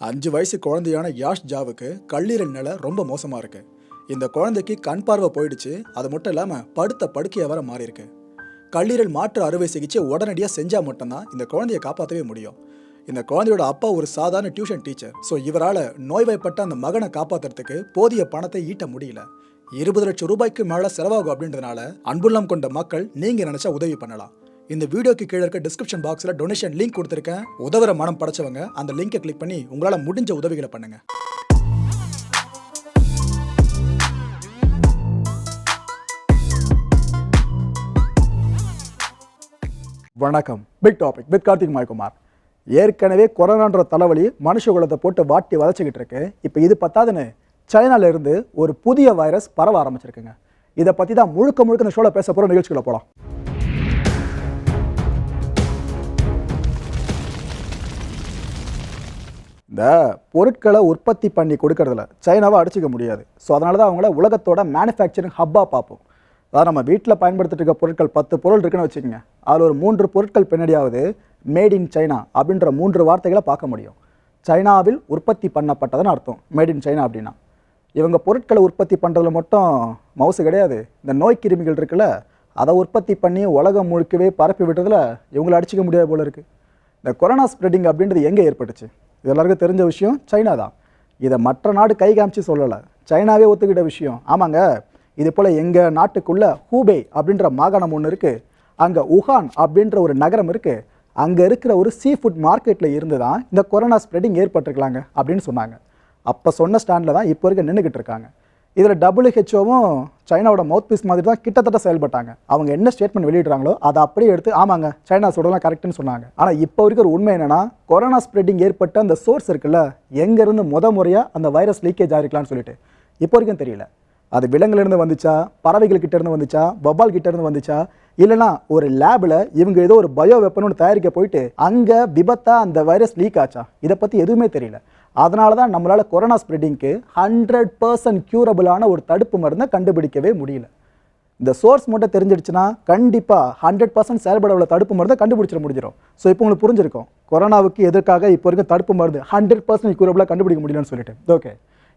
அஞ்சு வயசு குழந்தையான யாஷ் ஜாவுக்கு கல்லீரல் நிலை ரொம்ப மோசமாக இருக்கு. இந்த குழந்தைக்கு கண் பார்வை போயிடுச்சு அது மட்டும் இல்லாமல் படுத்த படுக்கையாக வர மாறியிருக்கு. கல்லீரல் மாற்று அறுவை சிகிச்சை உடனடியாக செஞ்சால் மட்டும்தான் இந்த குழந்தையை காப்பாற்றவே முடியும். இந்த குழந்தையோட அப்பா ஒரு சாதாரண டியூஷன் டீச்சர். ஸோ இவரால் நோய்வாய்ப்பட்ட அந்த மகனை காப்பாற்றுறதுக்கு போதிய பணத்தை ஈட்ட முடியல. இருபது லட்சம் ரூபாய்க்கு மேலே செலவாகும் அப்படின்றதுனால அன்புள்ளம் கொண்ட மக்கள் நீங்கள் நினச்சா உதவி பண்ணலாம். இந்த வீடியோக்கு கீழே இருக்க டிஸ்கிரிப்ஷன் பாக்ஸில் டொனேஷன் லிங்க் கொடுத்துருக்கேன். உதவுற மனம் படைச்சவங்க அந்த லிங்கை கிளிக் பண்ணி உங்களால் முடிஞ்ச உதவிகளை பண்ணுங்கள் வணக்கம். பிக் டாபிக் வித் கார்த்திக் மாய்குமார் ஏற்கனவே கொரோனான்ற தலைவலி மனுஷ குலத்தை போட்டு வாட்டி வதச்சிக்கிட்டு இருக்கு. இப்போ இது பத்தாதுன்னு சைனாலேருந்து ஒரு புதிய வைரஸ் பரவ ஆரம்பிச்சிருக்குங்க. இதை பற்றி தான் முழுக்க முழுக்க இந்த ஷோவில் பேச போகிற நிகழ்ச்சிகளை போகலாம் இந்த பொருட்களை உற்பத்தி பண்ணி கொடுக்கறதுல சைனாவை அடிச்சிக்க முடியாது. ஸோ அதனால தான் அவங்கள உலகத்தோட மேனுஃபேக்சரிங் ஹப்பாக பார்ப்போம். அதாவது நம்ம வீட்டில் பயன்படுத்திட்டு இருக்க பொருட்கள் பத்து பொருள் இருக்குன்னு வச்சுக்கோங்க. அதில் ஒரு மூன்று பொருட்கள் பின்னாடியாவது மேட் இன் சைனா அப்படின்ற மூன்று வார்த்தைகளை பார்க்க முடியும். சைனாவில் உற்பத்தி பண்ணப்பட்டதுன்னு அர்த்தம். மேட் இன் சைனா அப்படின்னா. இவங்க பொருட்களை உற்பத்தி பண்ணுறதுல மட்டும் மவுசு கிடையாது. இந்த நோய் கிருமிகள் இருக்குல்ல அதை உற்பத்தி பண்ணி உலகம் முழுக்கவே பரப்பி விட்டதில் இவங்களை அடிச்சிக்க முடியாது போல இருக்குது இந்த கொரோனா ஸ்ப்ரெட்டிங் அப்படின்றது எங்கே ஏற்பட்டுச்சு? இது எல்லாருக்கும் தெரிஞ்ச விஷயம் சைனா தான். இதை மற்ற நாடு கை காமிச்சு சொல்லலை. சைனாவே ஒத்துக்கிட்ட விஷயம். ஆமாங்க இது போல் எங்கள் நாட்டுக்குள்ள ஹூபே அப்படின்ற மாகாணம் ஒன்று இருக்குது அங்கே உஹான் அப்படின்ற ஒரு நகரம் இருக்குது அங்கே இருக்கிற ஒரு சீ ஃபுட் மார்க்கெட்டில் இருந்து தான் இந்த கொரோனா ஸ்ப்ரெட்டிங் ஏற்பட்டிருக்கலாங்க அப்படின்னு சொன்னாங்க. அப்போ சொன்ன ஸ்டாண்டில் தான் இப்போ இருக்க நின்றுக்கிட்டு இருக்காங்க. இதில் டபிள்யூஹெச்ஓவும் சைனாவோட மவுத் பீஸ் மாதிரி தான் கிட்டத்தட்ட செயல்பட்டாங்க. அவங்க என்ன ஸ்டேட்மெண்ட் வெளியிடுறாங்களோ அதை அப்படியே எடுத்து ஆமாங்க சைனா சொல்றதெல்லாம் கரெக்ட்னு சொன்னாங்க. ஆனால் இப்போ இருக்கிற ஒரு உண்மை என்னன்னா கொரோனா ஸ்ப்ரெட்டிங் ஏற்பட்ட அந்த சோர்ஸ் இருக்குல்ல எங்கேருந்து முத முறையாக அந்த வைரஸ் லீக்கேஜ் ஆகிருக்கலாம்னு சொல்லிட்டு. இப்போ வரைக்கும் தெரியல. அது விலங்குலேருந்து வந்துச்சா பறவைகள் கிட்டேருந்து வந்துச்சா பபால் கிட்டேருந்து வந்துச்சா இல்லைனா ஒரு லேபில் இவங்க ஏதோ ஒரு பயோ வெப்பன் ஒன்று தயாரிக்க போயிட்டு அங்கே விபத்தாக அந்த வைரஸ் லீக் ஆச்சா? இதை பற்றி எதுவுமே தெரியல. அதனால தான் நம்மளால் கொரோனா ஸ்ப்ரெட்டிங்க்கு ஹண்ட்ரட் பர்சன்ட் க்யூரபிளான ஒரு தடுப்பு மருந்தை கண்டுபிடிக்கவே முடியல. இந்த சோர்ஸ் மட்டும் தெரிஞ்சிடுச்சுன்னா கண்டிப்பாக ஹண்ட்ரட் பர்சன்ட் செயல்பட உள்ள தடுப்பு மருந்தை கண்டுபிடிச்சிட முடிஞ்சிடும். ஸோ இப்போ உங்களுக்கு புரிஞ்சிருக்கும். கொரோனாவுக்கு எதற்காக இப்போ வரைக்கும் தடுப்பு மருந்து ஹண்ட்ரட் பர்சன்ட் க்யூரபிளாக கண்டுபிடிக்க முடியலன்னு சொல்லிட்டு. ஓகே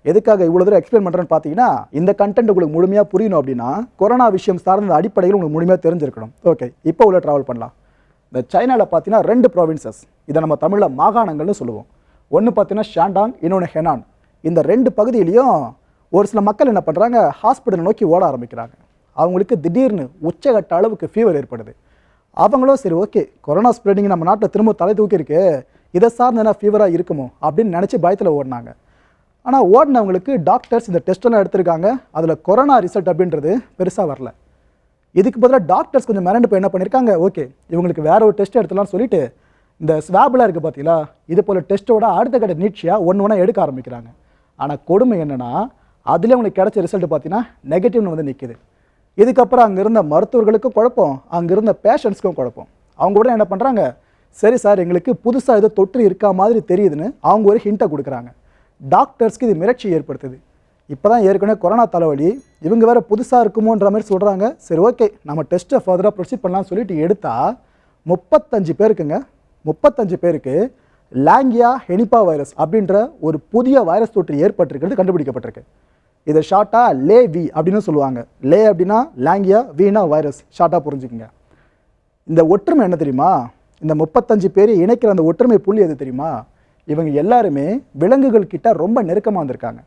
எதுக்காக இவ்வளோ தூரம் எக்ஸ்பிளைன் பண்ணுறேன்னு பார்த்தீங்கன்னா இந்த கண்டென்ட் உங்களுக்கு முழுமையாக புரியணும் அப்படின்னா கொரோனா விஷயம் சார்ந்த அடிப்படையில் உங்களுக்கு முழுமையாக தெரிஞ்சிருக்கணும். ஓகே இப்போ உள்ள ட்ராவல் பண்ணலாம். இந்த சைனாவில் பார்த்தீங்கன்னா ரெண்டு ப்ராவின்சஸ் இதை நம்ம தமிழில் மாகாணங்கள்னு சொல்லுவோம். ஒன்று பார்த்தீங்கன்னா ஷாண்டாங் இன்னொன்று ஹெனான் இந்த ரெண்டு பகுதியிலையும் ஒரு சில மக்கள் என்ன பண்ணுறாங்க ஹாஸ்பிட்டல் நோக்கி ஓட ஆரம்பிக்கிறாங்க. அவங்களுக்கு திடீர்னு உச்சகட்ட அளவுக்கு ஃபீவர் ஏற்படுது. அவங்களும் சரி ஓகே கொரோனா ஸ்ப்ரெடிங் நம்ம நாட்டில் திரும்ப தலை தூக்கி இருக்கு இதை சார்ந்த என்ன ஃபீவராக இருக்குமோ அப்படின்னு நினச்சி பயத்தில் ஓடினாங்க. ஆனால் ஓடினவங்களுக்கு டாக்டர்ஸ் இந்த டெஸ்ட்டெல்லாம் எடுத்திருக்காங்க. அதில் கொரோனா ரிசல்ட் அப்படின்றது பெருசாக வரல. இதுக்கு பதிலாக டாக்டர்ஸ் கொஞ்சம் மிரண்டு போய் என்ன பண்ணியிருக்காங்க ஓகே இவங்களுக்கு வேற ஒரு டெஸ்ட் எடுத்துலாம்னு சொல்லிட்டு இந்த ஸ்வாப்லாம் இருக்குது பார்த்தீங்களா இது போல் டெஸ்ட்டோட அடுத்த கட்ட நீட்சியாக ஒன்று ஒன்றா எடுக்க ஆரம்பிக்கிறாங்க. ஆனால் கொடுமை என்னென்னா அதிலே அவங்களுக்கு கிடைச்ச ரிசல்ட் பார்த்தீங்கன்னா நெகட்டிவ்னு வந்து நிற்கிது இதுக்கப்புறம் அங்கே இருந்த மருத்துவர்களுக்கும் குழப்பம் அங்கே இருந்த பேஷண்ட்ஸ்க்கும் குழப்பம். அவங்க உடனே என்ன பண்ணுறாங்க சரி சார் எங்களுக்கு புதுசாக ஏதோ தொற்று இருக்கா மாதிரி தெரியுதுன்னு அவங்க ஒரு ஹிண்ட்டை கொடுக்குறாங்க. டாக்டர்ஸ்க்கு இது மிரட்சி ஏற்படுத்துது. இப்போ தான் ஏற்கனவே கொரோனா தலைவலி இவங்க வேறு புதுசாக இருக்குமோன்ற மாதிரி சொல்கிறாங்க சரி ஓகே நம்ம டெஸ்ட்டை ஃபர்தராக ப்ரொசீட் பண்ணலாம்னு சொல்லிட்டு எடுத்தால் முப்பத்தஞ்சு பேருக்குங்க முப்பத்தஞ்சு பேருக்கு லாங்கியா ஹெனிபா வைரஸ் அப்படின்ற ஒரு புதிய வைரஸ் தொற்று ஏற்பட்டிருக்கிறது கண்டுபிடிக்கப்பட்டிருக்கு. இதை ஷார்ட்டாக லே வி அப்படின்னு சொல்லுவாங்க. லே அப்படின்னா லாங்கியா வீனா வைரஸ் ஷார்ட்டாக புரிஞ்சுக்குங்க. இந்த ஒற்றுமை என்ன தெரியுமா? இந்த முப்பத்தஞ்சு பேர் இணைக்கிற அந்த ஒற்றுமை புள்ளி எது தெரியுமா? இவங்க எல்லாருமே விலங்குகள் கிட்ட ரொம்ப நெருக்கமாக வந்திருக்காங்க.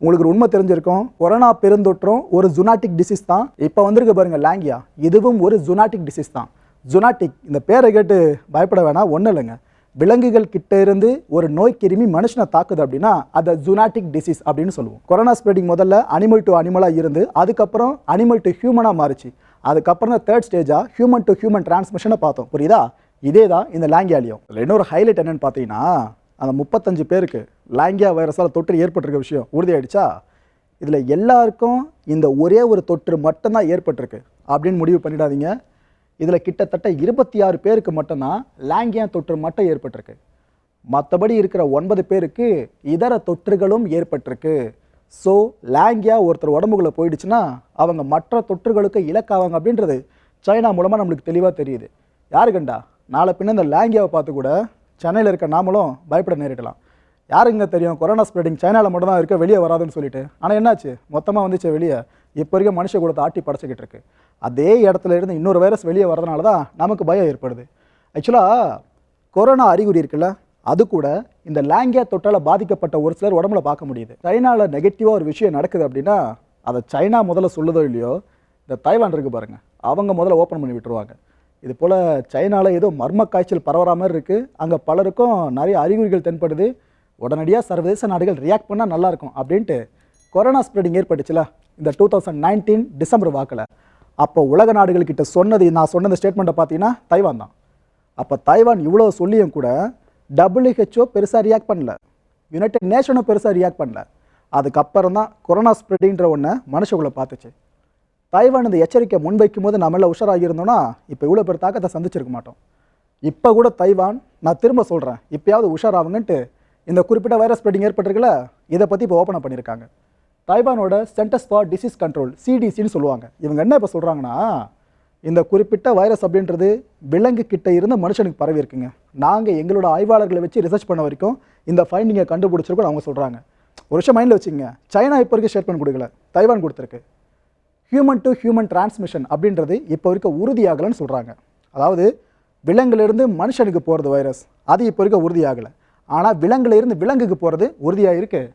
உங்களுக்கு ஒரு உண்மை தெரிஞ்சிருக்கும். கொரோனா பெருந்தொற்றும் ஒரு ஜுனாட்டிக் டிசீஸ் தான். இப்போ வந்திருக்க பாருங்க லாங்கியா. இதுவும் ஒரு ஜுனாட்டிக் டிசீஸ் தான். ஜுனாட்டிக் இந்த பேரை கேட்டு பயப்பட வேணாம் ஒன்றும் இல்லைங்க. விலங்குகள் கிட்ட இருந்து ஒரு நோய் கிருமி மனுஷனை தாக்குது அப்படின்னா அதை ஜுனாட்டிக் டிசீஸ் அப்படின்னு சொல்லுவோம். கொரோனா ஸ்ப்ரெடிங் முதல்ல அனிமல் டு அனிமலாக இருந்து அதுக்கப்புறம் அனிமல் டு ஹியூமனாக மாறிச்சு. அதுக்கப்புறம் தான் தேர்ட் ஸ்டேஜாக ஹியூமன் டு ஹியூமன் டிரான்ஸ்மிஷனை பார்த்தோம். புரியுதா? இதே தான் இந்த லாங்கியாலியும். இன்னொரு ஹைலைட் என்னன்னு பார்த்தீங்கன்னா அந்த முப்பத்தஞ்சு பேருக்கு லாங்கியா வைரஸால் தொற்று ஏற்பட்டிருக்க விஷயம் உறுதியாயிடுச்சா? இதில் எல்லாருக்கும் இந்த ஒரே ஒரு தொற்று மட்டும்தான் ஏற்பட்டிருக்கு அப்படின்னு முடிவு பண்ணிடாதீங்க. இதில் கிட்டத்தட்ட இருபத்தி ஆறு பேருக்கு மட்டும்தான் லாங்கியா தொற்று மட்டும் ஏற்பட்டிருக்கு. மற்றபடி இருக்கிற ஒன்பது பேருக்கு இதர தொற்றுகளும் ஏற்பட்டிருக்கு. ஸோ லாங்கியா ஒருத்தர் உடம்புக்குள்ளே போயிடுச்சுன்னா அவங்க மற்ற தொற்றுகளுக்கு இலக்காவாங்க அப்படின்றது சைனா மூலமாக நம்மளுக்கு தெளிவாக தெரியுது. யாரு கண்டா? நாளை பின்ன இந்த லாங்கியாவை பார்த்து கூட சென்னையில் இருக்க நாமளும் பயப்பட நேரிடலாம். யாருங்க தெரியும்? கொரோனா ஸ்ப்ரெடிங் சைனாவில் மட்டும் தான் இருக்க வெளியே வராதுன்னு சொல்லிட்டு. ஆனால் என்னாச்சு? மொத்தமாக வந்துச்சு வெளியே. இப்போ வரைக்கும் மனுஷ கூட ஆட்டி படைச்சிக்கிட்டு இருக்கு. அதே இடத்துல இருந்து இன்னொரு வைரஸ் வெளியே வரதுனால தான் நமக்கு பயம் ஏற்படுது. ஆக்சுவலாக கொரோனா அறிகுறி இருக்குல்ல அது கூட இந்த லேங்கியா தொட்டால் பாதிக்கப்பட்ட ஒரு சிலர் உடம்புல பார்க்க முடியுது. சைனாவில் நெகட்டிவாக ஒரு விஷயம் நடக்குது அப்படின்னா அதை சைனா முதல்ல சொல்லுதோ இல்லையோ இந்த தைவான் இருக்கு பாருங்கள் அவங்க முதல்ல ஓப்பன் பண்ணி விட்டுருவாங்க. இது போல் சைனாவில் ஏதோ மர்ம காய்ச்சல் பரவற மாதிரி இருக்குது அங்கே பலருக்கும் நிறைய அறிகுறிகள் தென்படுது. உடனடியாக சர்வதேச நாடுகள் ரியாக்ட் பண்ணால் நல்லாயிருக்கும் அப்படின்ட்டு கொரோனா ஸ்ப்ரெடிங் ஏற்பட்டுச்சுல இந்த டூ தௌசண்ட் நைன்டீன் டிசம்பர் வாக்கில். அப்போ உலக நாடுகள்கிட்ட சொன்னது நான் சொன்ன ஸ்டேட்மெண்ட்டை பார்த்தீங்கன்னா தைவான் தான். அப்போ தைவான் இவ்வளோ சொல்லியும் கூட டபிள்யூஹெச்ஓ பெருசாக ரியாக்ட் பண்ணல. யுனைடெட் நேஷனும் பெருசாக ரியாக்ட் பண்ணல. அதுக்கப்புறம் தான் கொரோனா ஸ்ப்ரெடிங்கிற ஒன்று மனுஷகுள்ள பார்த்துச்சு. தைவான் இந்த எச்சரிக்கை முன்வைக்கும் போது நம்ம எல்லாம் இருந்தோம்னா இப்போ இவ்வளோ பேர் தாக்கத்தை சந்திச்சிருக்க மாட்டோம். இப்போ கூட தைவான் நான் திரும்ப சொல்கிறேன் இப்பயாவது உஷாராகுங்கன்ட்டு இந்த குறிப்பிட்ட வைரஸ் ஸ்ப்ரெடிங் ஏற்பட்டிருக்குல்ல இதை பற்றி இப்போ ஓப்பன் பண்ணியிருக்காங்க தைவானோட சென்டர்ஸ் ஃபார் டிசீஸ் கண்ட்ரோல் சிடிசின்னு சொல்லுவாங்க. இவங்க என்ன இப்போ சொல்கிறாங்கன்னா இந்த குறிப்பிட்ட வைரஸ் அப்படின்றது விலங்கு கிட்ட இருந்து மனுஷனுக்கு பரவி இருக்குங்க. நாங்கள் எங்களோட ஆய்வாளர்களை வச்சு ரிசர்ச் பண்ண வரைக்கும் இந்த ஃபைண்டிங்கை கண்டுபிடிச்சிருக்கோம் அவங்க சொல்கிறாங்க ஒரு விஷயம் மைண்டில் வச்சுங்க சைனா இப்போ வரைக்கும் ஸ்டேட்மெண்ட் கொடுக்கல. தைவான் கொடுத்துருக்கு. ஹியூமன் டு ஹியூமன் டிரான்ஸ்மிஷன் அப்படின்றது இப்போ வரைக்கும் உறுதியாகலைன்னு சொல்கிறாங்க அதாவது விலங்குலேருந்து மனுஷனுக்கு போகிறது வைரஸ் அது இப்போ வரைக்கும் உறுதியாகலை. ஆனால் விலங்குலேருந்து விலங்குக்கு போகிறது உறுதியாக இருக்குது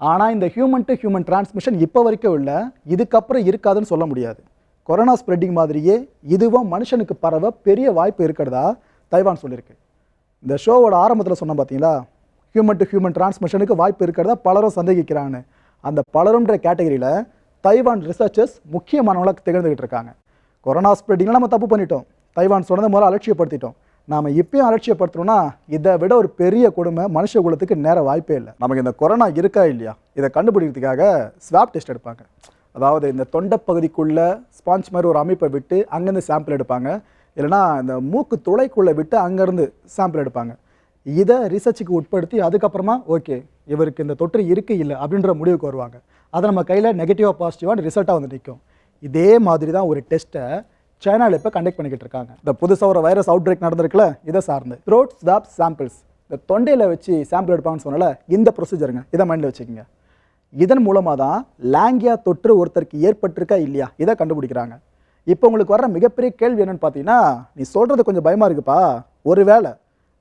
ஆனால் இந்த ஹியூமன் டு ஹியூமன் டிரான்ஸ்மிஷன் இப்போ வரைக்கும் இல்லை இதுக்கப்புறம் இருக்காதுன்னு சொல்ல முடியாது. கொரோனா ஸ்ப்ரெட்டிங் மாதிரியே இதுவும் மனுஷனுக்கு பரவ பெரிய வாய்ப்பு இருக்கிறதா தைவான் சொல்லியிருக்கு. இந்த ஷோவோட ஆரம்பத்தில் சொன்ன பார்த்தீங்களா ஹியூமன் டு ஹியூமன் டிரான்ஸ்மிஷனுக்கு வாய்ப்பு இருக்கிறதா பலரும் சந்தேகிக்கிறான்னு. அந்த பலருன்ற கேட்டகரியில் தைவான் ரிசர்ச்சர்ஸ் முக்கியமானவங்களாக திகழ்ந்துகிட்டு இருக்காங்க. கொரோனா ஸ்ப்ரெட்டிங்கில் நம்ம தப்பு பண்ணிட்டோம். தைவான் சொன்னது முதல்ல அலட்சியப்படுத்திட்டோம். நாம் இப்பயும் அலட்சியப்படுத்துறோம்னா இதை விட ஒரு பெரிய கொடுமை மனுஷ குலத்துக்கு நேர வாய்ப்பே இல்லை. நமக்கு இந்த கொரோனா இருக்கா இல்லையா? இதை கண்டுபிடிக்கிறதுக்காக ஸ்வாப் டெஸ்ட் எடுப்பாங்க. அதாவது இந்த தொண்டைப்பகுதிக்குள்ள ஸ்பாஞ்ச் மாதிரி ஒரு அமைப்பை விட்டு அங்கேருந்து சாம்பிள் எடுப்பாங்க. இல்லைன்னா இந்த மூக்கு துளைக்குள்ளே விட்டு அங்கேருந்து சாம்பிள் எடுப்பாங்க. இதை ரிசர்ச்சுக்கு உட்படுத்தி அதுக்கப்புறமா ஓகே இவருக்கு இந்த தொற்று இருக்கு இல்லை அப்படின்ற முடிவுக்கு வருவாங்க. அதை நம்ம கையில் நெகட்டிவாக பாசிட்டிவாக ரிசல்ட்டாக வந்து நிற்கும் இதே மாதிரி தான் ஒரு டெஸ்ட்டை சைனாவில் இப்போ கண்டக்ட் பண்ணிக்கிட்டு இருக்காங்க. இந்த புதுசாக ஒரு வைரஸ் அவுட் பிரேக் நடந்திருக்குல்ல இதை சார்ந்து. த்ரோட் ஸ்வாப் சாம்பிள்ஸ் இந்த தொண்டையில் வச்சு சாம்பிள் எடுப்பாங்கன்னு சொன்னால இந்த ப்ரொசீஜருங்க இதை மைண்டில் வச்சுக்கோங்க. இதன் மூலமாக தான் லாங்கியா தொற்று ஒருத்தருக்கு ஏற்பட்டிருக்கா இல்லையா? இதை கண்டுபிடிக்கிறாங்க. இப்போ உங்களுக்கு வர்ற மிகப்பெரிய கேள்வி என்னென்னு பார்த்தீங்கன்னா நீ சொல்கிறது கொஞ்சம் பயமாக இருக்குப்பா. ஒருவேளை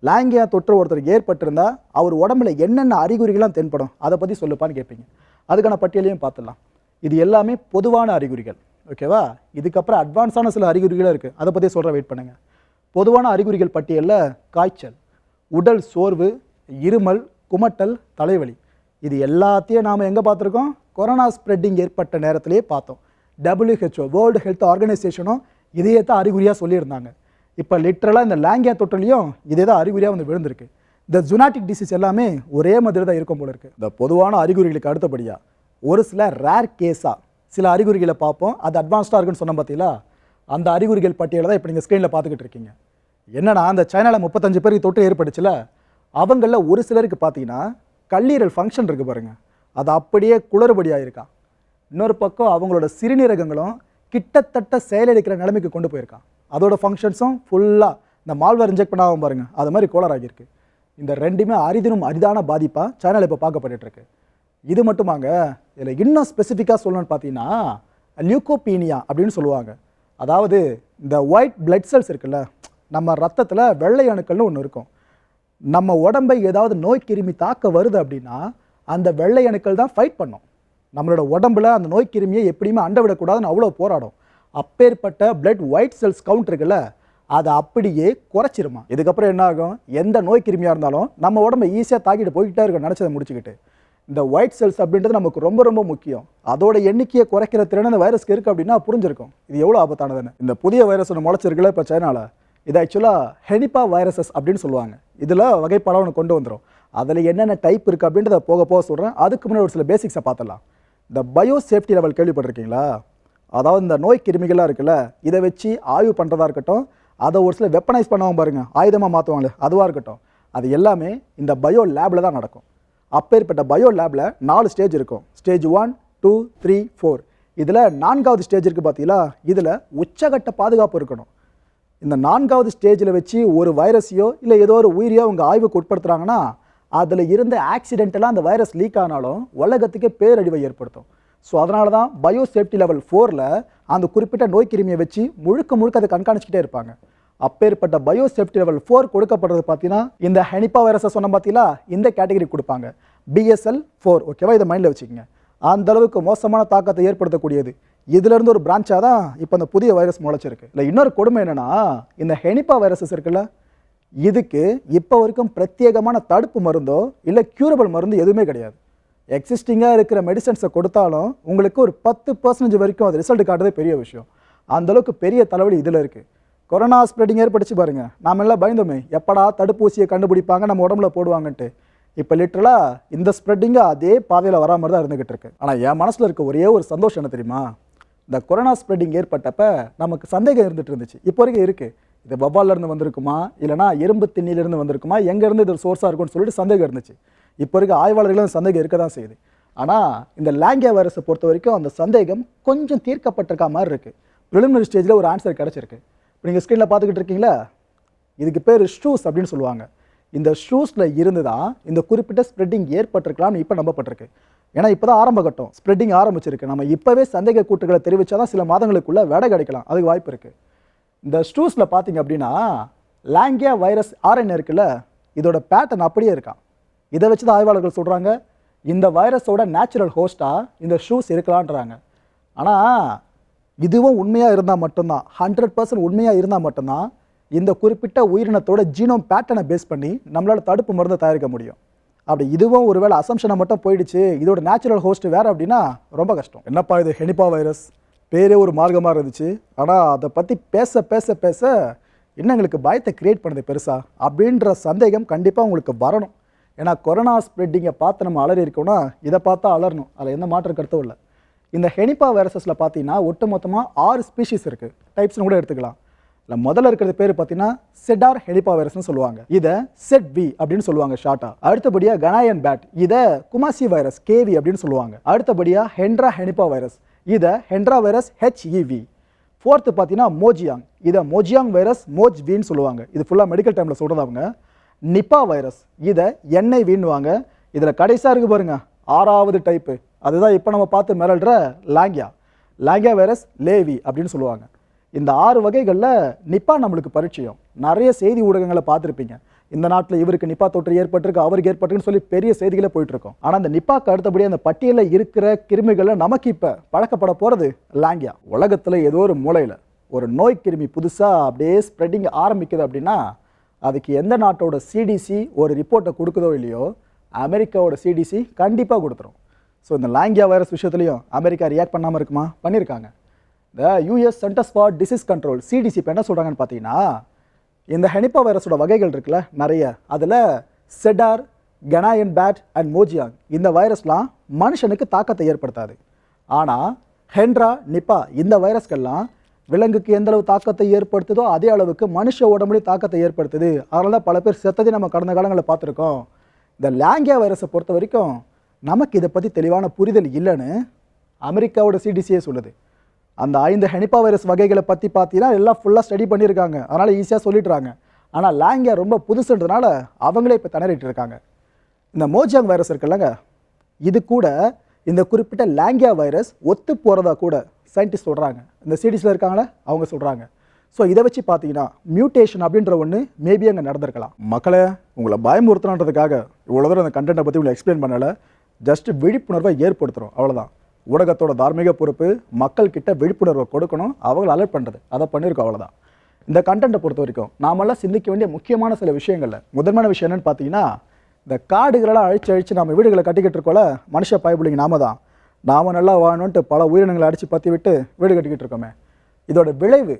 லாங்கியா தொற்று ஒருத்தருக்கு ஏற்பட்டிருந்தா அவர் உடம்புல என்னென்ன அறிகுறிகள்லாம் தென்படும்? அதை பற்றி சொல்லுப்பான்னு கேட்பீங்க. அதுக்கான பட்டியலையும் பார்த்துடலாம். இது எல்லாமே பொதுவான அறிகுறிகள். ஓகேவா? இதுக்கப்புறம் அட்வான்ஸான சில அறிகுறிகளும் இருக்குது அதை பற்றி சொல்கிற வெயிட் பண்ணுங்கள் பொதுவான அறிகுறிகள் பட்டியலில் காய்ச்சல் உடல் சோர்வு இருமல் குமட்டல் தலைவலி. இது எல்லாத்தையும் நாம் எங்கே பார்த்துருக்கோம்? கொரோனா ஸ்ப்ரெட்டிங் ஏற்பட்ட நேரத்திலேயே பார்த்தோம். டபிள்யூஹெச்ஓ வேர்ல்டு ஹெல்த் ஆர்கனைசேஷனும் இதையே தான் அறிகுறியாக சொல்லியிருந்தாங்க. இப்போ லிட்ரலாக இந்த லேங்கியா தொற்றுலையும் இதே தான் அறிகுறியாக வந்து விழுந்திருக்கு. இந்த ஜுனாட்டிக் டிசீஸ் எல்லாமே ஒரே மாதிரி தான் இருக்கும் போல இருக்குது இந்த பொதுவான அறிகுறிகளுக்கு அடுத்தபடியாக ஒரு சில ரேர் கேஸாக சில அறிகுறிகளை பார்ப்போம். அது அட்வான்ஸ்டாக இருக்குன்னு சொன்னோம் பார்த்தீங்களா அந்த அறிகுறிகள் பட்டியலை தான் இப்போ நீங்கள் ஸ்க்ரீனில் பார்த்துக்கிட்டு இருக்கீங்க. என்னென்னா அந்த சைனாவில் முப்பத்தஞ்சு பேருக்கு தொற்று ஏற்பட்டுச்சுல அவங்களில் ஒரு சிலருக்கு பார்த்தீங்கன்னா கல்லீரல் ஃபங்க்ஷன் இருக்குது பாருங்கள் அது அப்படியே குளறுபடியாக இருக்கா? இன்னொரு பக்கம் அவங்களோட சிறுநீரகங்களும் கிட்டத்தட்ட செயலிழக்கிற நிலைமைக்கு கொண்டு போயிருக்கான் அதோட ஃபங்க்ஷன்ஸும் ஃபுல்லாக இந்த மால்வேர் இன்ஜெக்ட் பண்ணாமல் பாருங்கள் அது மாதிரி கோளராகியிருக்கு இந்த ரெண்டுமே அரிதினும் அரிதான பாதிப்பாக சைனாவில் இப்போ பார்க்கப்பட்டுருக்கு இது மட்டுமாங்க இதில் இன்னும் ஸ்பெசிஃபிக்காக சொல்லணும்னு பார்த்தீங்கன்னா லியூகோபீனியா அப்படின்னு சொல்லுவாங்க. அதாவது இந்த ஒயிட் பிளட் செல்ஸ் இருக்குல்ல நம்ம ரத்தத்தில் வெள்ளை அணுக்கள்னு ஒன்று இருக்கும். நம்ம உடம்பை ஏதாவது நோய் கிருமி தாக்க வருது அப்படின்னா அந்த வெள்ளை அணுக்கள் தான் ஃபைட் பண்ணும். நம்மளோட உடம்புல அந்த நோய் கிருமியை எப்படியுமே அண்டை விடக்கூடாதுன்னு அவ்வளோ போராடும். அப்பேற்பட்ட பிளட் ஒயிட் செல்ஸ் கவுண்ட் இருக்குல்ல அதை அப்படியே குறைச்சிருமா? இதுக்கப்புறம் என்ன ஆகும்? எந்த நோய் கிருமியாக இருந்தாலும் நம்ம உடம்பை ஈஸியாக தாக்கிட்டு போய்கிட்டே இருக்கும் நினச்சதை முடிச்சுக்கிட்டு. இந்த ஒயிட் செல்ஸ் அப்படின்றது நமக்கு ரொம்ப ரொம்ப முக்கியம். அதோட எண்ணிக்கையை குறைக்கிற திறன் அந்த வைரஸ்க்கு இருக்குது அப்படின்னா புரிஞ்சிருக்கும். இது எவ்வளோ ஆபத்தானதுன்னு. இந்த புதிய வைரஸ் ஒன்று முளைச்சிருக்குல்ல இப்போ சைனாவில் இது ஆக்சுவலாக ஹெனிபா வைரஸஸ் அப்படின்னு சொல்லுவாங்க. இதில் வகைப்பாடாக ஒன்று கொண்டு வந்துடும் அதில் என்னென்ன டைப் இருக்குது அப்படின்றத போக போக சொல்கிறேன் அதுக்கு முன்னாடி ஒரு சில பேசிக்ஸை பார்த்துடலாம். இந்த பயோ சேஃப்டி லெவல் கேள்விப்பட்டிருக்கீங்களா? அதாவது இந்த நோய் கிருமிகளாக இருக்குல்ல இதை வச்சு ஆய்வு பண்ணுறதா இருக்கட்டும் அதை ஒரு சில வெப்பனைஸ் பண்ணுவாங்க பாருங்கள் ஆயுதமாக மாற்றுவாங்களே அதுவாக இருக்கட்டும். அது எல்லாமே இந்த பயோ லேபில் தான் நடக்கும். அப்பேற்பட்ட பயோ லேபில் நாலு ஸ்டேஜ் இருக்கும். Stage one two three four இதில் நான்காவது ஸ்டேஜ் இருக்குது பார்த்தீங்களா இதில் உச்சகட்ட பாதுகாப்பு இருக்கணும். இந்த நான்காவது ஸ்டேஜில் வச்சு ஒரு வைரஸையோ இல்லை ஏதோ ஒரு உயிரியோ அவங்க ஆய்வுக்கு உட்படுத்துகிறாங்கன்னா அதில் இருந்த ஆக்சிடென்ட்டெல்லாம் அந்த வைரஸ் லீக் ஆனாலும் உலகத்துக்கே பேரழிவை ஏற்படுத்தும். ஸோ அதனால தான் பயோ சேஃப்டி லெவல் ஃபோரில் அந்த குறிப்பிட்ட நோய் கிருமியை வச்சு முழுக்க முழுக்க அதை கண்காணிச்சிக்கிட்டே இருப்பாங்க. அப்பேற்பட்ட பயோ சேஃப்டி லெவல் ஃபோர் கொடுக்கப்படுறது பார்த்தீங்கன்னா இந்த ஹெனிப்பா வைரஸை சொன்ன பார்த்தீங்களா? இந்த கேட்டகரி கொடுப்பாங்க. பிஎஸ்எல் ஃபோர் ஓகேவா இதை மைண்டில் வச்சுக்கோங்க. அந்த அளவுக்கு மோசமான தாக்கத்தை ஏற்படுத்தக்கூடியது. இதிலிருந்து ஒரு பிரான்ச்சாக தான் இப்போ அந்த புதிய வைரஸ் முளைச்சிருக்கு. இல்லை இன்னொரு கொடுமை என்னன்னா இந்த ஹெனிப்பா வைரஸஸ் இருக்குல்ல இதுக்கு இப்போ வரைக்கும் பிரத்யேகமான தடுப்பு மருந்தோ இல்லை க்யூரபிள் மருந்து எதுவுமே கிடையாது. எக்ஸிஸ்டிங்காக இருக்கிற மெடிசன்ஸை கொடுத்தாலும் உங்களுக்கு ஒரு பத்து பர்சன்டேஜ் வரைக்கும் அது ரிசல்ட் காட்டுறதே பெரிய விஷயம். அந்தளவுக்கு பெரிய தலைவலி இதில் இருக்குது கொரோனா ஸ்ப்ரெடிங் ஏற்பட்டுச்சு பாருங்கள் நாம எல்லாம் பயந்தோமே. எப்படா தடுப்பூசியை கண்டுபிடிப்பாங்க? நம்ம உடம்புல போடுவாங்கன்ட்டு. இப்போ லிட்டரலாக இந்த ஸ்ப்ரெட்டிங்கு அதே பாதையில் வரா மாதிரி தான் இருந்துகிட்டு இருக்கு. ஆனால் என் மனசில் இருக்க ஒரே ஒரு சந்தோஷம் என்ன தெரியுமா? இந்த கொரோனா ஸ்ப்ரெட்டிங் ஏற்பட்டப்ப நமக்கு சந்தேகம் இருந்துட்டு இருந்துச்சு. இப்போ வரைக்கும் இருக்குது இது வவ்வால்ல இருந்து வந்திருக்குமா? இல்லைனா எறும்பு திண்ணிலேருந்து வந்திருக்குமா? எங்கேருந்து இது சோர்ஸாக இருக்கும்னு சொல்லிட்டு சந்தேகம் இருந்துச்சு. இப்போ இருக்க ஆய்வாளர்களும் சந்தேகம் இருக்க தான் செய்யுது. ஆனால் இந்த லேங்கியா வைரஸை பொறுத்த வரைக்கும் அந்த சந்தேகம் கொஞ்சம் தீர்க்கப்பட்டிருக்க மாதிரி இருக்குது ப்ரிலிமினரி ஸ்டேஜில் ஒரு ஆன்சர் கிடச்சிருக்கு. இப்போ நீங்கள் ஸ்க்ரீனில் பார்த்துக்கிட்டு இருக்கீங்களா? இதுக்கு பேர் ஷூஸ் அப்படின்னு சொல்லுவாங்க. இந்த ஷூஸில் இருந்து தான் இந்த குறிப்பிட்ட ஸ்ப்ரெட்டிங் ஏற்பட்டிருக்கலாம்னு இப்போ நம்பப்பட்டிருக்கு. ஏன்னா இப்போ தான் ஆரம்ப கட்டம். ஸ்ப்ரெட்டிங் ஆரம்பிச்சிருக்கு. நம்ம இப்போவே சந்தேக கூட்டுகளை தெரிவித்தா தான் சில மாதங்களுக்குள்ளே விடை கிடைக்கலாம். அதுக்கு வாய்ப்பு இருக்குது இந்த ஸ்டூஸில் பார்த்தீங்க அப்படின்னா லேங்கியா வைரஸ் ஆர்என் இருக்குல்ல? இதோட பேட்டர்ன் அப்படியே இருக்கான் இதை வச்சு தான் ஆய்வாளர்கள் சொல்கிறாங்க இந்த வைரஸோட நேச்சுரல் ஹோஸ்ட்டாக இந்த ஷூஸ் இருக்கலான்றாங்க ஆனால் இதுவும் உண்மையாக இருந்தால் மட்டும்தான் ஹண்ட்ரட் பர்சன்ட் உண்மையாக இருந்தால் மட்டும்தான் இந்த குறிப்பிட்ட உயிரினத்தோட ஜீனோம் பேட்டர்னை பேஸ் பண்ணி நம்மளால் தடுப்பு மருந்தை தயாரிக்க முடியும். அப்படி இதுவும் ஒருவேளை அசம்ஷனை மட்டும் போயிடுச்சு இதோட நேச்சுரல் ஹோஸ்ட் வேறு அப்படின்னா ரொம்ப கஷ்டம். என்னப்பா இது ஹெனிப்பா வைரஸ்? பேரே ஒரு மார்க்கமாக இருந்துச்சு. ஆனால் அதை பற்றி பேச பேச பேச இன்னும் எங்களுக்கு பயத்தை க்ரியேட் பண்ணுது பெருசா அப்படின்ற சந்தேகம் கண்டிப்பாக உங்களுக்கு வரணும். ஏன்னா கொரோனா ஸ்ப்ரெட்டிங்கை பார்த்து நம்ம அலறி இருக்கோம்னா இதை பார்த்தா அலறணும். அதில் எந்த மாற்று கருத்தும் இல்லை. இந்த ஹெனிபா வைரஸஸில் பார்த்தீங்கன்னா ஒட்டு மொத்தமாக ஆறு ஸ்பீஷிஸ் இருக்குது டைப்ஸ்னு கூட எடுத்துக்கலாம். இல்லை முதல்ல இருக்கிறது பேர் பார்த்தீங்கன்னா செடார் ஹெனிபா வைரஸ்னு சொல்லுவாங்க. இதை செட் வி அப்படின்னு சொல்லுவாங்க ஷார்ட்டா அடுத்தபடியாக கனாயன் பேட் இதை குமாசி வைரஸ் கேவி அப்படின்னு சொல்லுவாங்க. அடுத்தபடியாக ஹென்ட்ரா ஹெனிபா வைரஸ். இதை ஹென்ட்ரா வைரஸ் ஹெச்இவி ஃபோர்த்து பார்த்தீங்கன்னா மோஜியாங். இதை மோஜியாங் வைரஸ் மோஜ் வின்னு சொல்லுவாங்க. இது ஃபுல்லாக மெடிக்கல் டைமில் சொல்கிறது அவங்க. Nipah virus. இதை எண்ணெய் வீண்ணுவாங்க. இதில் கடைசியாக இருக்குது பாருங்க. ஆறாவது டைப்பு அதுதான் இப்போ நம்ம பார்த்து மிரள்ற லாங்கியா. லாங்கியா வைரஸ் லேவி அப்படின்னு சொல்லுவாங்க. இந்த ஆறு வகைகளில் நிப்பா நம்மளுக்கு பரிச்சயம். நிறைய செய்தி ஊடகங்களை பார்த்துருப்பீங்க. இந்த நாட்டில் இவருக்கு நிப்பா தொற்று ஏற்பட்டிருக்கு அவருக்கு ஏற்பட்டிருக்குன்னு சொல்லி பெரிய செய்திகளே போயிட்டுருக்கோம். ஆனால் அந்த நிப்பாக்கு அடுத்தபடி அந்த பட்டியலில் இருக்கிற கிருமிகளை நமக்கு இப்போ பழக்கப்பட போகிறது லாங்கியா. உலகத்தில் ஏதோ ஒரு மூலையில் ஒரு நோய் கிருமி புதுசாக அப்படியே ஸ்ப்ரெட்டிங் ஆரம்பிக்குது அப்படின்னா அதுக்கு எந்த நாட்டோட சிடிசி ஒரு ரிப்போர்ட்டை கொடுக்குதோ இல்லையோ அமெரிக்காவோட சிடிசி கண்டிப்பாக கொடுத்துரும். ஸோ இந்த லாங்கியா வைரஸ் விஷயத்துலையும் அமெரிக்கா ரியாக்ட் பண்ணாமல் இருக்குமா? பண்ணியிருக்காங்க இந்த US centres for disease control CDC இப்போ என்ன சொல்கிறாங்கன்னு பார்த்தீங்கன்னா இந்த ஹெனிப்பா வைரஸோட வகைகள் இருக்குல்ல நிறைய. அதில் Cedar Ghanaian bat and Mojiang. இந்த வைரஸ்லாம் மனுஷனுக்கு தாக்கத்தை ஏற்படுத்தாது. ஆனால் ஹென்ட்ரா நிப்பா இந்த வைரஸ்கள்லாம் விலங்குக்கு எந்த அளவு தாக்கத்தை ஏற்படுத்துதோ அதே அளவுக்கு மனுஷ உடம்புலையும் தாக்கத்தை ஏற்படுத்துது. அதனால தான் பல பேர் செத்ததை நம்ம கடந்த காலங்களில் பார்த்துருக்கோம். இந்த லேங்கியா வைரஸை பொறுத்த வரைக்கும் நமக்கு இதை பற்றி தெளிவான புரிதல் இல்லைன்னு அமெரிக்காவோட சிடிசியே சொல்லுது. அந்த ஐந்து ஹெனிப்பா வைரஸ் வகைகளை பற்றி பார்த்தீங்கன்னா எல்லாம் ஃபுல்லாக ஸ்டடி பண்ணியிருக்காங்க. அதனால் ஈஸியாக சொல்லிடுறாங்க. ஆனால் லேங்கியா ரொம்ப புதுசுன்றதுனால அவங்களே இப்போ திணறிட்டு இருக்காங்க. இந்த மோஜாங் வைரஸ் இருக்குல்லங்க இது கூட இந்த குறிப்பிட்ட லேங்கியா வைரஸ் ஒத்து போகிறதா கூட சயின்டிஸ்ட் சொல்கிறாங்க இந்த சிடிஸில் இருக்காங்களே? அவங்க சொல்கிறாங்க ஸோ இதை வச்சு பார்த்தீங்கன்னா மியூட்டேஷன் அப்படின்ற ஒன்று மேபி அங்கே நடந்திருக்கலாம். மக்களை உங்களை பயமுறுத்தணுன்றதுக்காக இவ்வளோ தூரம் அந்த கண்டென்ட்டை பற்றி உங்களை எக்ஸ்பிளைன் பண்ணலை. ஜஸ்ட் விழிப்புணர்வை ஏற்படுத்துகிறோம் அவ்வளோதான் ஊடகத்தோட தார்மீக பொறுப்பு மக்கள்கிட்ட விழிப்புணர்வை கொடுக்கணும். அவங்களை அலர்ட் பண்ணுறது அதை பண்ணியிருக்கோம் அவ்வளோதான் இந்த கண்டென்ட்டை பொறுத்த வரைக்கும் நாமெல்லாம் சிந்திக்க வேண்டிய முக்கியமான சில விஷயங்களில் முதன்மையான விஷயம் என்னென்னு பார்த்தீங்கன்னா இந்த காடுகளெல்லாம் அழிச்சு அழிச்சு நம்ம வீடுகளை கட்டிக்கிட்டு இருக்கோல மனுஷ பயப்பிள்ளைங்க நாம தான். நாம நல்லா வாழணுன்ட்டு பல உயிரினங்களை அடித்து பற்றி விட்டு வீடு கட்டிக்கிட்டு இருக்கோமே. இதோட விளைவு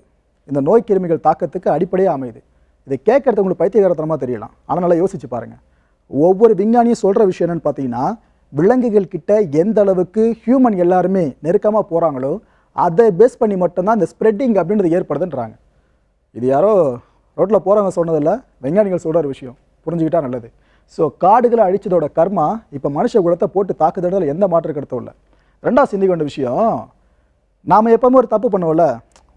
இந்த நோய் கிருமிகள் தாக்கத்துக்கு அடிப்படையாக அமையுது. இதை கேட்கறது உங்களுக்கு பைத்தியகாரத்தனமாக தெரியலாம். ஆனால் நல்லா யோசிச்சு பாருங்கள் ஒவ்வொரு விஞ்ஞானியும் சொல்கிற விஷயம் என்னன்னு பார்த்தீங்கன்னா விலங்குகள் கிட்ட எந்த அளவுக்கு ஹியூமன் எல்லாருமே நெருக்கமாக போகிறாங்களோ அதை பேஸ் பண்ணி மட்டும்தான் இந்த ஸ்ப்ரெட்டிங் அப்படின்றது ஏற்படுதுன்றாங்க. இது யாரோ ரோட்டில் போகிறவங்க சொன்னதில்ல விஞ்ஞானிகள் சொல்கிற ஒரு விஷயம். புரிஞ்சுக்கிட்டா நல்லது. ஸோ காடுகளை அழிச்சதோட கர்மா இப்போ மனுஷ குலத்தை போட்டு தாக்குதல் எந்த மாற்று கருத்தும் இல்லை. ரெண்டாவது சிந்திக்க வேண்டிய விஷயம் நாம் எப்போவுமே ஒரு தப்பு பண்ணுவோம்ல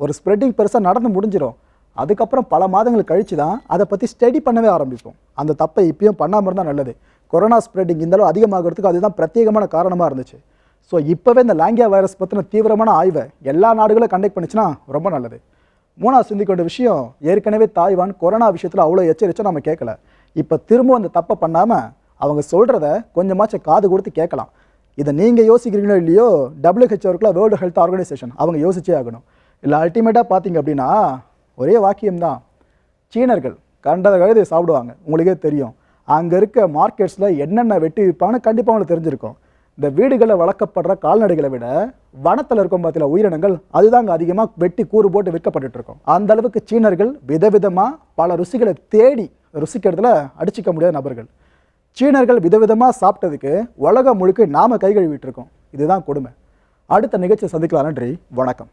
ஒரு ஸ்ப்ரெட்டிங் பெருசாக நடந்து முடிஞ்சிடும் அதுக்கப்புறம் பல மாதங்கள் கழித்து தான் அதை பற்றி ஸ்டடி பண்ணவே ஆரம்பிப்போம். அந்த தப்பை இப்பயும் பண்ணாமல் இருந்தால் நல்லது. கொரோனா ஸ்ப்ரெட்டிங் இந்தளவு அதிகமாகிறதுக்கு அதுதான் பிரத்யேகமான காரணமாக இருந்துச்சு. ஸோ இப்போவே இந்த லாங்கியா வைரஸ் பற்றின தீவிரமான ஆய்வை எல்லா நாடுகளும் கண்டக்ட் பண்ணுச்சுன்னா ரொம்ப நல்லது. மூணாவது சிந்திக்க வேண்டிய விஷயம் ஏற்கனவே தாய்வான் கொரோனா விஷயத்தில் அவ்வளோ எச்சரிச்சா நம்ம கேட்கல. இப்போ திரும்ப அந்த தப்பை பண்ணாமல் அவங்க சொல்கிறத கொஞ்சமாச்சும் காது கொடுத்து கேட்கலாம். இதை நீங்கள் யோசிக்கிறீங்களோ இல்லையோ WHO இருக்குல்ல வேர்ல்டு ஹெல்த் ஆர்கனைசேஷன் அவங்க யோசிச்சே ஆகணும். இல்லை அல்டிமேட்டாக பார்த்தீங்க அப்படின்னா ஒரே வாக்கியம்தான். சீனர்கள் கண்டதை கழுதை சாப்பிடுவாங்க. உங்களுக்கே தெரியும். அங்கே இருக்க மார்க்கெட்ஸில் என்னென்ன வெட்டி விற்பாங்கன்னு கண்டிப்பாக உங்களுக்கு தெரிஞ்சிருக்கும். இந்த வீடுகளில் வளர்க்கப்படுற கால்நடைகளை விட வனத்தில் இருக்கும் பார்த்தீங்களா உயிரினங்கள் அதுதான் அங்கே அதிகமாக வெட்டி கூறு போட்டு விற்கப்பட்டுட்டு இருக்கும். அந்த அளவுக்கு சீனர்கள் விதவிதமாக பல ருசிகளை தேடி ருசிக்கிறதுல அடிச்சிக்க முடியாத நபர்கள். சீனர்கள் விதவிதமாக சாப்பிட்டதுக்கு உலகம் முழுக்க நாம கை கழுவிட்டு இருக்கோம். இதுதான் கொடுமை. அடுத்த நிகழ்ச்சியை சந்திக்கலாம் நன்றி. வணக்கம்.